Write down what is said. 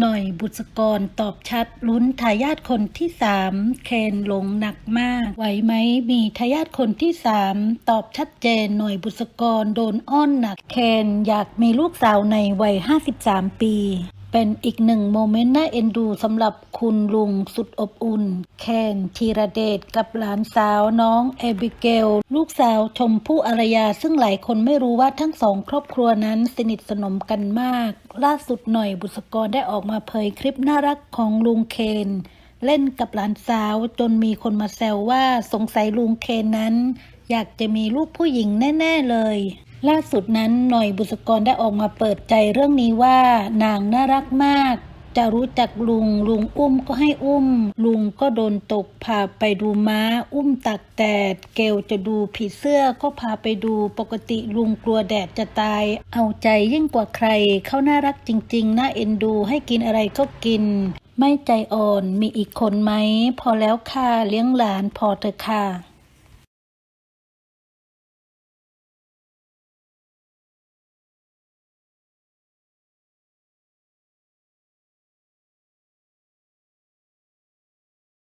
หน่อยบุษกรตอบชัด ลุ้นทายาทคนที่สามเคนหลงหนักมาก ไหวไหมมีทายาทคนที่สามตอบชัดเจนหน่อยบุษกรโดนอ้อนหนัก เคนอยากมีลูกสาวในวัย 53 ปี เป็นอีกหนึ่งโมเมนต์น่าเอ็นดูสำหรับคุณลุงสุดอบอุ่น แคนธีรเดชกับหลานสาวน้องเอบิเกล ลูกสาวชมพู่อารยา ซึ่งหลายคนไม่รู้ว่าทั้งสองครอบครัวนั้นสนิทสนมกันมาก ล่าสุดหน่อยบุษกรได้ออกมาเผยคลิปน่ารักของลุงเคนเล่นกับหลานสาวจนมีคนมาแซวว่าสงสัยลุงเคนนั้น อยากจะมีลูกผู้หญิงแน่ ๆ เลย ล่าสุดนั้นหน่อยบุษกรได้ออกมาเปิดใจเรื่องนี้ว่านางน่ารักมาก จะรู้จักลุงลุงอุ้มก็ให้อุ้ม ลุงก็โดนตกพาไปดูม้า อุ้มตักแดด เกลจะดูผีเสื้อก็พาไปดูปกติลุงกลัวแดดจะตาย เอาใจยิ่งกว่าใคร เขาน่ารักจริง ๆ น่าเอ็นดูให้กินอะไรก็กิน ไม่ใจอ่อนมีอีกคนไหมพอแล้วค่ะเลี้ยงหลานพอเถอะค่ะ